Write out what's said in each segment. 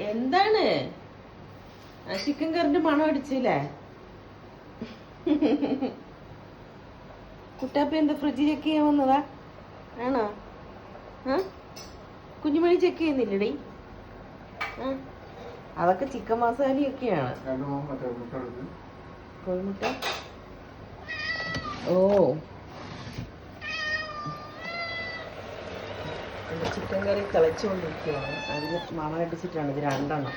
എന്താണ്? ആ ചിക്കൻ കറിന്റെ മണം അടിച്ചില്ലേ? കുട്ടാപ്പ എന്താ ഫ്രിഡ്ജ് ചെക്ക് ചെയ്യാൻ വന്നതാ? ആണോ? ആ? കുഞ്ഞുമണി ചെക്ക് ചെയ്യുന്നില്ലടി? ആ? അതൊക്കെ ചിക്കൻ മസാലയൊക്കെയാണ്. കോഴിമുട്ട ഓ. ചിക്കൻ കറി തിളച്ചുകൊണ്ടിരിക്കുകയാണ്. അതിന് മണം അടിച്ചിട്ടാണ്. ഇത് രണ്ടെണ്ണം.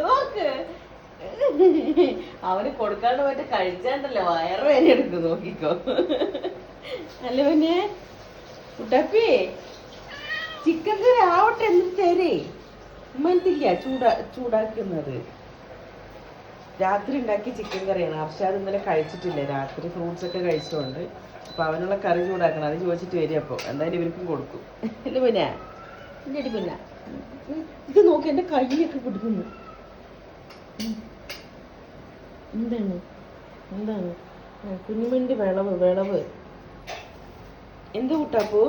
നോക്ക് അവന് കൊടുക്കാണ്ട് പോയിട്ട് കഴിച്ചാണ്ടല്ലോ വയറ് വേന എടുത്ത് നോക്കിക്കോ. അല്ല പിന്നെ? കുട്ടാപ്പി ചിക്കൻ കറി ആവട്ടെ എന്നിട്ട് തരേ. ഉമ്മത്തില്ല ചൂടാ ചൂടാക്കുന്നത്. രാത്രി ഉണ്ടാക്കിയ ചിക്കൻ കറിയാണ്. അർഷാദ് ഇന്നലെ കഴിച്ചിട്ടില്ല. രാത്രി ഫ്രൂട്ട്സ് ഒക്കെ കഴിച്ചോണ്ട്. അപ്പൊ അവനുള്ള കറി ചൂടാക്കണം. അത് ചോദിച്ചിട്ട് വരും അപ്പൊ. എന്തായാലും ഇവർക്കും കൊടുക്കും. അല്ലേ പിന്നെ? ഇല്ലേ പിന്നെ ഇത് നോക്കി എന്റെ കൈയൊക്കെ പിടിക്കുന്നു. എന്താണ്? എന്താണ്? ആ, കുഞ്ഞുമണിന്റെ വിളവ് വിളവ്. എന്ത് കുട്ടാപ്പൂ?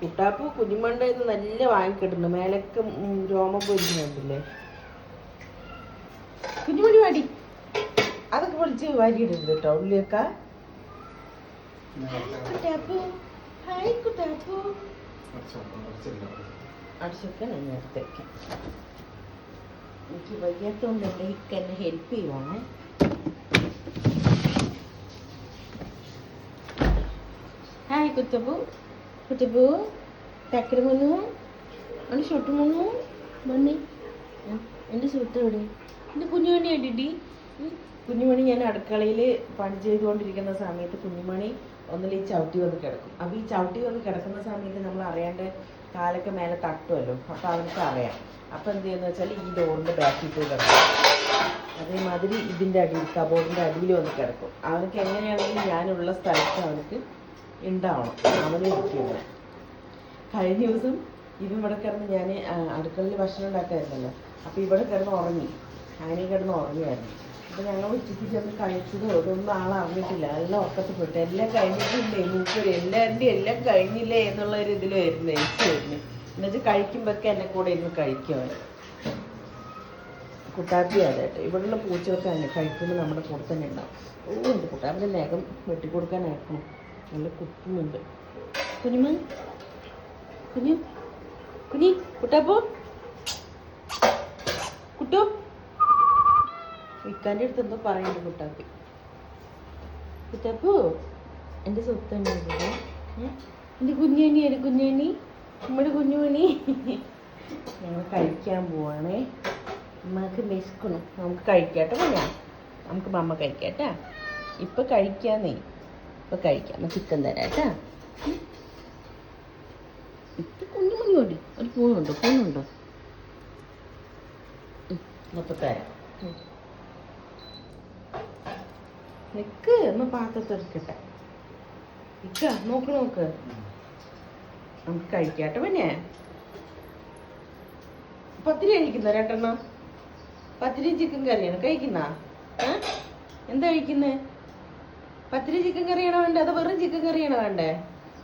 കുട്ടാപ്പൂ കുഞ്ഞുമണ്ട ഇത് നല്ല വാങ്ങിക്കിട്ടുണ്ട് മേലൊക്കെ രോമം പൊരിക്കുന്നുണ്ടല്ലേ കുഞ്ഞുമണി വാടി. അതൊക്കെ വിളിച്ച് വാരിയിടരുത് കേട്ടോ ഉള്ളിയൊക്കെ. അടിച്ചൊക്കെ നേരത്തെ എനിക്ക് വയ്യാത്തോണ്ട് എന്റെ എന്നെ ഹെൽപ്പ് ചെയ്യുവാണേ. ഹായ് കുത്തപ്പൂ കുത്തപ്പൂ തക്കര മുന്നു അവന് ഷൊട്ട് മുന്നു മണ്ണി. എന്റെ എവിടെ? എന്റെ കുഞ്ഞുമണി അടിടി കുഞ്ഞുമണി ഞാൻ അടുക്കളയിൽ പണി ചെയ്തുകൊണ്ടിരിക്കുന്ന സമയത്ത് കുഞ്ഞുമണി ഒന്നിൽ ഈ ചവിട്ടി വന്ന് കിടക്കും. അപ്പോൾ ഈ ചവിട്ടി വന്ന് കിടക്കുന്ന സമയത്ത് നമ്മൾ അറിയാണ്ട് കാലൊക്കെ മേലെ തട്ടുമല്ലോ അപ്പോൾ അവനക്ക് അറിയാം. അപ്പോൾ എന്ത് ചെയ്യുന്നത് വെച്ചാൽ ഈ ഡോറിന്റെ ബാക്കിൽ പോയി കിടക്കും. അതേമാതിരി ഇതിന്റെ അടിയിൽ കബോർഡിന്റെ അടിയിൽ വന്ന് കിടക്കും. അവർക്ക് എങ്ങനെയാണെങ്കിലും ഞാനുള്ള സ്ഥലത്ത് അവനക്ക് ഉണ്ടാവണം. അവനെ ഇരിക്കുന്നത് കഴിഞ്ഞ ദിവസം ഇവൻ ഇവിടെ കിടന്ന് ഞാൻ അടുക്കളയിൽ ഭക്ഷണം ഉണ്ടാക്കായിരുന്നല്ലോ. അപ്പോൾ ഇവിടെ കിടന്ന് ഉറങ്ങി. അങ്ങനെ കിടന്ന് ഉറങ്ങിയായിരുന്നു. അപ്പൊ ഞങ്ങൾ ഉച്ചയ്ക്ക് ചെന്ന് കഴിച്ചതോ ഒന്നും അറിഞ്ഞിട്ടില്ല. എല്ലാം ഉറക്കത്തിൽ പെട്ടു. എല്ലാം കഴിഞ്ഞിട്ടില്ലേ? മൂപ്പര് എല്ലാവരുടെയും എല്ലാം കഴിഞ്ഞില്ലേ എന്നുള്ള ഒരു ഇതിലായിരുന്നു വരുന്നത് എന്നുവെച്ചാൽ കഴിക്കുമ്പോഴൊക്കെ എന്നെ കൂടെ ഇരുന്ന് കഴിക്കും അവൻ കുട്ടാപ്പി അതായിട്ട് ഇവിടെയുള്ള പൂച്ചകൾക്ക് തന്നെ കഴിക്കുമ്പോൾ നമ്മുടെ കൂടെ തന്നെ ഉണ്ടാവും. ഓ എന്റെ കുട്ടാപ്പിന്റെ നഖം വെട്ടിക്കൊടുക്കാനായിരിക്കണം നല്ല കുത്തുന്നുണ്ട്. കുഞ്ഞുമ കുഞ്ഞു കുഞ്ഞി കുട്ടാപ്പോ കുട്ടു ഇക്കാന്റെ അടുത്ത് എന്തോ പറയുന്നുണ്ട് കുട്ടാപ്പി കുട്ടാപ്പോ എന്റെ സ്വത്തുണ്ടായിരുന്നു എന്റെ കുഞ്ഞുമണി എന്റെ കുഞ്ഞുമണി നമ്മുടെ കുഞ്ഞുമണി ഞങ്ങൾ കഴിക്കാൻ പോവാണേ. അമ്മയ്ക്ക് വിശക്കണം നമുക്ക് കഴിക്കാട്ടോ ഞാൻ നമുക്ക് മമ്മ കഴിക്കാട്ടാ ഇപ്പൊ കഴിക്കാന്നേ. ഇപ്പൊ കഴിക്കാം. ചിക്കൻ തരാട്ടാ ഇപ്പൊ കുഞ്ഞുമണി ഉണ്ട്. ഒരു പൂണുണ്ടോ പൂണുണ്ടോ അപ്പൊ തരാം. നിക്ക് ഒന്ന് പാത്രത്തെടുക്കട്ടെ നിക്ക നോക്ക് നോക്ക്. നമുക്ക് കഴിക്കാട്ടെ പിന്നെ. പത്തിരി കഴിക്കുന്ന? രണ്ടെണ്ണം. പത്തിരി ചിക്കൻ കറിയാണ്? കഴിക്കുന്ന? എന്താ കഴിക്കുന്നത് പത്തിരി ചിക്കൻ കറിയാണോ വേണ്ടേ? അതോ വെറും ചിക്കൻ കറിയാണോ വേണ്ടേ?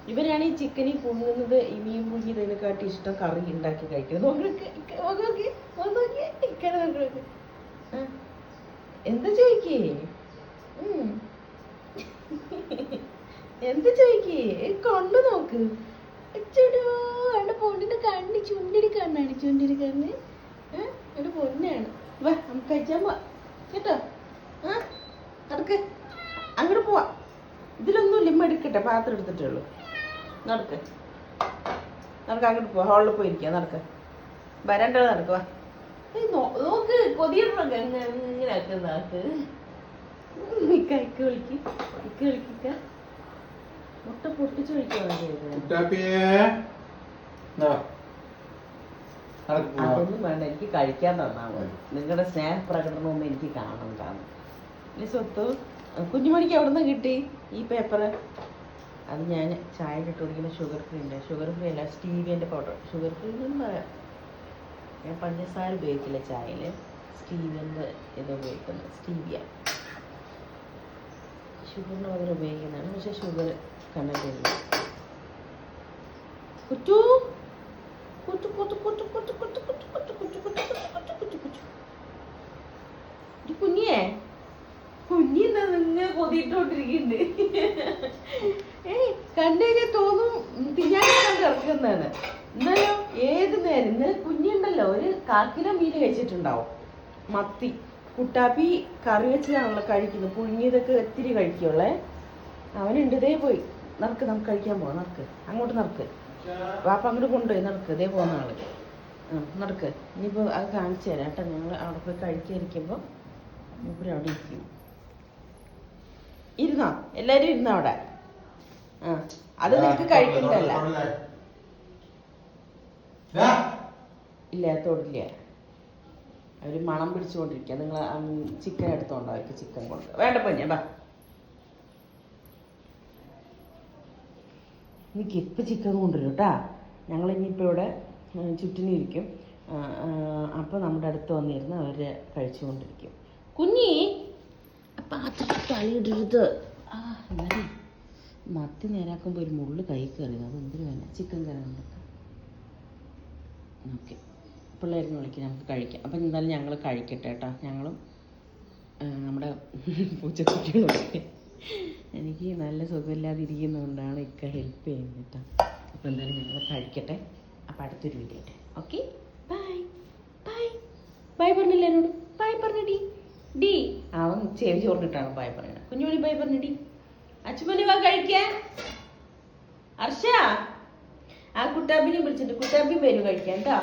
ഇവരാണ് ഈ ചിക്കനിൽ പുഴുങ്ങുന്നത്. ഈ മീൻ പുഴുങ്ങിയതിനെക്കാട്ടി ഇഷ്ടം കറി ഉണ്ടാക്കി കഴിക്കുന്നത്. എന്താ ചോദിക്കേ. എന്താ ചോദിക്കേ കണ്ണു നോക്ക്. അച്ചടോ അവിടെ പൊണ്ണിന്റെ കണ്ണ് ചുണ്ടിരി കണ്ണാണ് ചുണ്ടിരി കണ്ണ് എന്റെ പൊന്നാണ്. വാ നമുക്ക് കഴിച്ചാൻ പോവാ. കേട്ടോ? ആ നടക്ക്. അങ്ങോട്ട് പോവാ. ഇതിലൊന്നും ലിമ്മ എടുക്കട്ടെ പാത്രം എടുത്തിട്ടേ ഉള്ളൂ നടക്ക്. നടക്ക് അങ്ങോട്ട് പോവാ. ഹാളിൽ പോയിരിക്കാം നടക്ക്. വരണ്ടത് നടക്കുക നോക്ക് കൊതിയുള്ള ഇങ്ങനെ ആക്കുന്ന ആക്ക് ഇക്ക വിളിക്ക്. ഇക്ക വിളിക്ക മുട്ട പൊട്ടിച്ച്. അതൊന്നും വേണ്ട എനിക്ക് കഴിക്കാൻ തന്നാ മതി. നിങ്ങളുടെ സ്നേഹപ്രകടനമൊന്നും എനിക്ക് കാണണ്ടാന്ന് ഇനി സ്വത്ത് കുഞ്ഞുമണിക്ക് എവിടെ നിന്ന് കിട്ടി ഈ പേപ്പർ അത് ഞാൻ ചായ ഇട്ട് കുടിക്കുന്ന ഷുഗർ ഫ്രീ ഉണ്ട് ഷുഗർ ഫ്രീ അല്ല സ്റ്റീവിയന്റെ പൗഡർ ഷുഗർ ഫ്രീ എന്ന് പറയാം. ഞാൻ പഞ്ചസാര ഉപയോഗിക്കില്ല ചായയിൽ സ്റ്റീവിയന്റെ ഇത് ഉപയോഗിക്കുന്നത് സ്റ്റീവിയ. ഷുഗറിന് പകരം ഉപയോഗിക്കുന്നതാണ് പക്ഷേ ഷുഗർ കുച്ചു ഇത് കുഞ്ഞിയേ കുഞ്ഞി നിങ്ങ കൊതിയിട്ടോണ്ടിരിക്കുന്നുണ്ട് ഏയ് കണ്ടു കഴിഞ്ഞാൽ തോന്നും തിന്നാനാണ് കിടക്കുന്നതാണ് എന്നാലോ ഏത് നേരം ഇന്നലെ കുഞ്ഞുണ്ടല്ലോ ഒരു കാക്കിലോ മീൻ കഴിച്ചിട്ടുണ്ടാവും മത്തി കുട്ടാപ്പി കറി വെച്ചതാണല്ലോ കഴിക്കുന്നത്. പുഴുങ്ങിയതൊക്കെ ഒത്തിരി കഴിക്കുള്ളേ അവനുണ്ട്. ഇതേ പോയി. നടക്ക് നമുക്ക് കഴിക്കാൻ പോവാം. നടക്ക് അങ്ങോട്ട് നടക്ക് വാപ്പ അങ്ങോട്ട് കൊണ്ടുപോയി. നടക്ക് ഇതേ പോകുന്ന ആൾ. ആ നടക്ക് ഇനിയിപ്പോൾ അത് കാണിച്ചു തരാം കേട്ടോ. ഞങ്ങൾ അവിടെ പോയി കഴിക്കാതിരിക്കുമ്പോൾ ഇവിടെ അവിടെ ഇരിക്കും. ഇരുന്നോ? എല്ലാരും ഇരുന്നോ അവിടെ? ആ അത് നിനക്ക് കഴിക്കണ്ടല്ല. ഇല്ല തൊടില്ല അവർ മണം പിടിച്ചുകൊണ്ടിരിക്കുക. നിങ്ങൾ ചിക്കൻ എടുത്തോണ്ടോ? അവർക്ക് ചിക്കൻ കൊണ്ട് വേണ്ട പൊന്നെ ബാ. എനിക്ക് ഇപ്പൊ ചിക്കൻ കൊണ്ടുവരും കേട്ടാ. ഞങ്ങൾ ഇനിയിപ്പോൾ ഇവിടെ ചുറ്റിനിരിക്കും അപ്പോൾ നമ്മുടെ അടുത്ത് വന്നിരുന്ന് അവർ കഴിച്ചുകൊണ്ടിരിക്കും. കുഞ്ഞി! പാത്രത്തിൽ തളിയിടരുത് ആ എന്നാലേ മത്തി നേരാക്കുമ്പോൾ ഒരു മുള്ളു കൈ കയറി അത് എന്തിനു വേണം ചിക്കൻ കറി ഓക്കെ. പിള്ളേരിനെ വിളിക്കും നമുക്ക് കഴിക്കാം. അപ്പം എന്തായാലും ഞങ്ങൾ കഴിക്കട്ടെ കേട്ടോ. ഞങ്ങളും നമ്മുടെ പൂച്ചക്കുട്ടികളൊക്കെ. എനിക്ക് നല്ല സുഖമില്ലാതിരിക്കുന്നതുകൊണ്ടാണ് ഇക്ക ഹെൽപ്പ് ചെയ്യുന്നത് കേട്ടോ. അപ്പം എന്തായാലും ഞങ്ങൾ കഴിക്കട്ടെ. അപ്പം അടുത്തൊരു വീഡിയോ ആയിട്ട്. ഓക്കെ ബൈ ബൈ ബൈ പറഞ്ഞില്ല എന്നോട്? ബൈ പറഞ്ഞടി. ഡി. അവൻ ചെവി ചോർന്നിട്ടാണ് ബൈ പറയുന്നത്. കുഞ്ഞുമണി ബൈ പറഞ്ഞടി. അച്ചുമണി വാ കഴിക്കാൻ. അർഷ. ആ കുട്ടാബിനെ വിളിച്ചിട്ട് കുട്ടാബി വരും കഴിക്കാൻ കേട്ടോ.